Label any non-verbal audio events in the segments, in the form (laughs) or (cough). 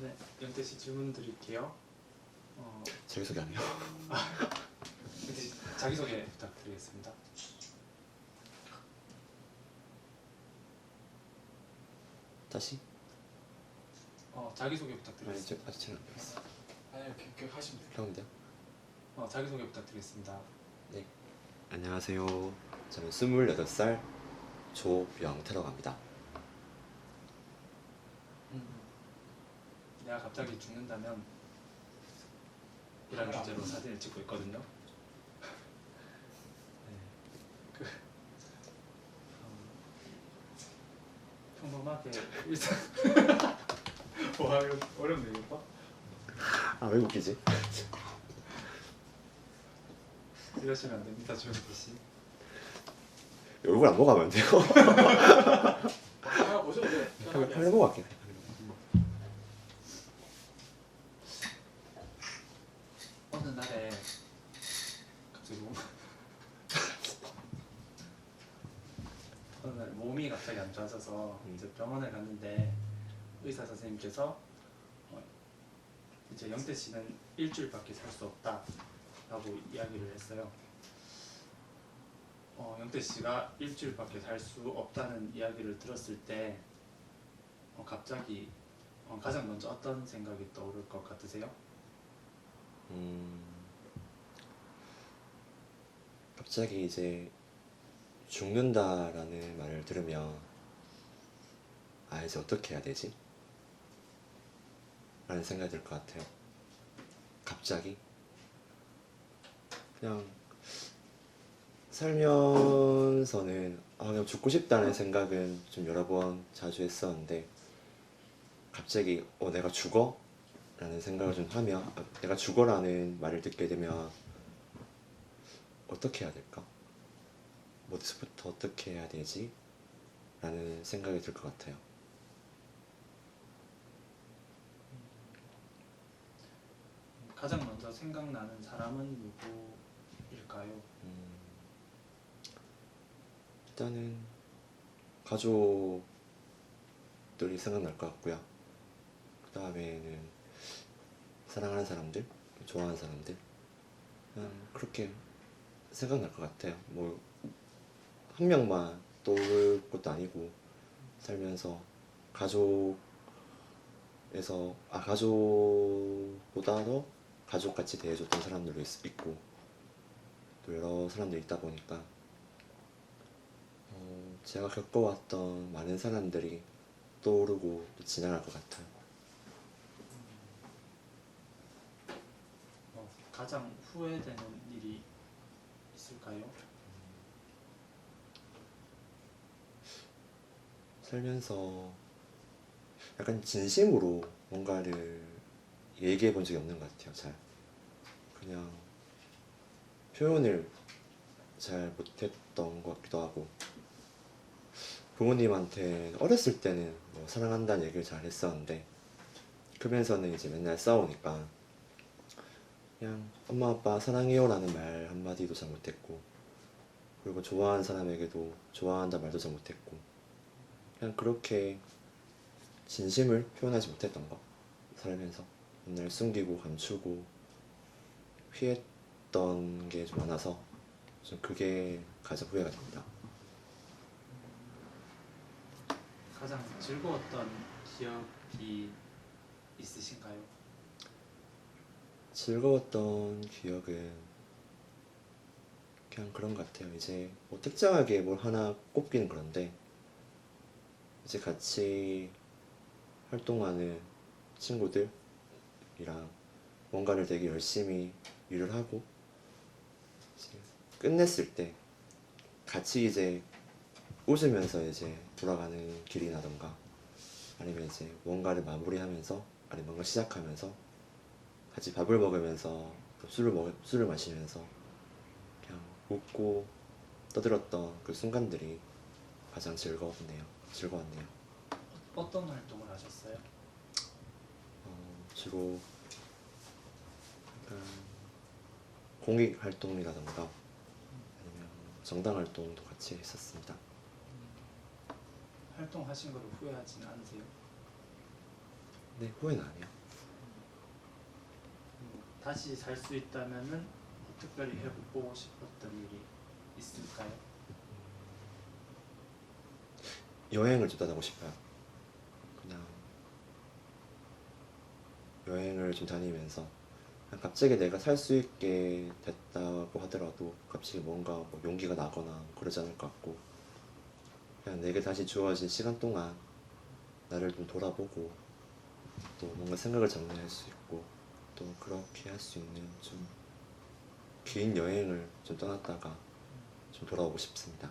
네, 영태 씨 질문 드릴게요. 어, 자기소개 안 해요. 영태 씨 자기소개 부탁드리겠습니다. 다시? 어, 자기소개 아니 부탁드리겠습니다. 저 아직 잘안 배웠어. 아니요, 계속 하시면 돼요. 그럼 돼요? 어, 자기소개 부탁드리겠습니다. 네. 안녕하세요. 저는 28살 조영태라고 합니다. 음, 내가 갑자기 죽는다면 이란 주제로 사진을 찍고 있거든요. (laughs) 네, 그 어, 평범하게 일상 와 이거 어렵네 이거 아왜 웃기지? (laughs) 이러시면 안 됩니다 조영태 씨. 얼굴 안 보고 하면 안 돼요? 아 보셔도 돼요. 카메라 카메라 보고 할게요. 어느 날에 갑자기 몸 어느 날 몸이 갑자기 안 좋아져서 음. 이제 병원에 갔는데 의사 선생님께서 어, 이제 영태 씨는 일주일밖에 살 수 없다라고 이야기를 했어요. 어, 영태 씨가 일주일밖에 살 수 없다는 이야기를 들었을 때 어, 갑자기 어, 가장 먼저 어떤 생각이 떠오를 것 같으세요? 음, 갑자기 이제 죽는다라는 말을 들으면 아 이제 어떻게 해야 되지? 라는 생각이 들 것 같아요. 갑자기 그냥 살면서는 아 그냥 죽고 싶다는 생각은 좀 여러 번 자주 했었는데 갑자기 어 내가 죽어? 라는 생각을 좀 하면 아, 내가 죽어라는 말을 듣게 되면 어떻게 해야 될까? 어디서부터 어떻게 해야 되지? 라는 생각이 들 것 같아요. 가장 먼저 생각나는 사람은 누구일까요? 음, 일단은 가족들이 생각날 것 같고요. 그 다음에는 사랑하는 사람들, 좋아하는 사람들, 그냥 그렇게 생각날 것 같아요. 뭐 한 명만 떠오를 것도 아니고 살면서 가족에서 아 가족보다도 가족같이 대해줬던 사람들도 있, 있고 또 여러 사람들이 있다 보니까 어, 제가 겪어왔던 많은 사람들이 떠오르고 또 지나갈 것 같아요. 어, 가장 후회되는 일이 있을까요? 살면서 약간 진심으로 뭔가를 얘기해 본 적이 없는 것 같아요. 잘 그냥 표현을 잘 못했던 것 같기도 하고 부모님한테 어렸을 때는 뭐 사랑한다는 얘기를 잘 했었는데 크면서는 이제 맨날 싸우니까 그냥 엄마 아빠 사랑해요라는 말 한마디도 잘 못했고 그리고 좋아하는 사람에게도 좋아한다 말도 잘 못했고 그냥 그렇게 진심을 표현하지 못했던 거 살면서 맨날 숨기고 감추고 피했던 게 좀 많아서 좀 그게 가장 후회가 됩니다. 가장 즐거웠던 기억이 있으신가요? 즐거웠던 기억은 그냥 그런 것 같아요. 이제 뭐 특정하게 뭘 하나 꼽기는 그런데 이제 같이 활동하는 친구들이랑 뭔가를 되게 열심히 일을 하고 끝냈을 때 같이 이제 웃으면서 이제 돌아가는 길이나던가 아니면 이제 뭔가를 마무리하면서 아니면 뭔가 시작하면서 같이 밥을 먹으면서 또 술을 먹 술을 마시면서 그냥 웃고 떠들었던 그 순간들이 가장 즐거웠네요. 즐거웠네요. 어, 어떤 활동을 하셨어요? 어, 주로 약간 공익 활동이라던가 아니면 정당 활동도 같이 했었습니다. 활동하신 걸 후회하지는 않으세요? 네, 후회는 안 해요. 음, 다시 살 수 있다면은 특별히 해보고 싶었던 일이 있을까요? 여행을 좀 다니고 싶어요. 그냥 여행을 좀 다니면서 갑자기 내가 살 수 있게 됐다고 하더라도 갑자기 뭔가 뭐 용기가 나거나 그러지 않을 것 같고 그냥 내게 다시 주어진 시간 동안 나를 좀 돌아보고 또 뭔가 생각을 정리할 수 있고 또 그렇게 할 수 있는 좀 긴 여행을 좀 떠났다가 좀 돌아오고 싶습니다.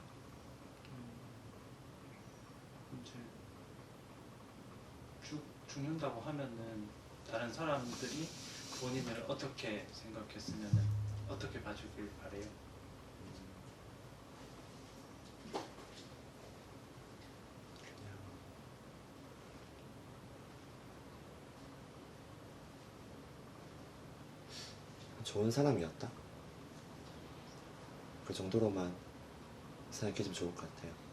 이제 쭉 죽는다고 하면은 다른 사람들이 본인을 어떻게 생각했으면은 어떻게 봐주길 바래요? 좋은 사람이었다. 그 정도로만 생각해주면 좋을 것 같아요.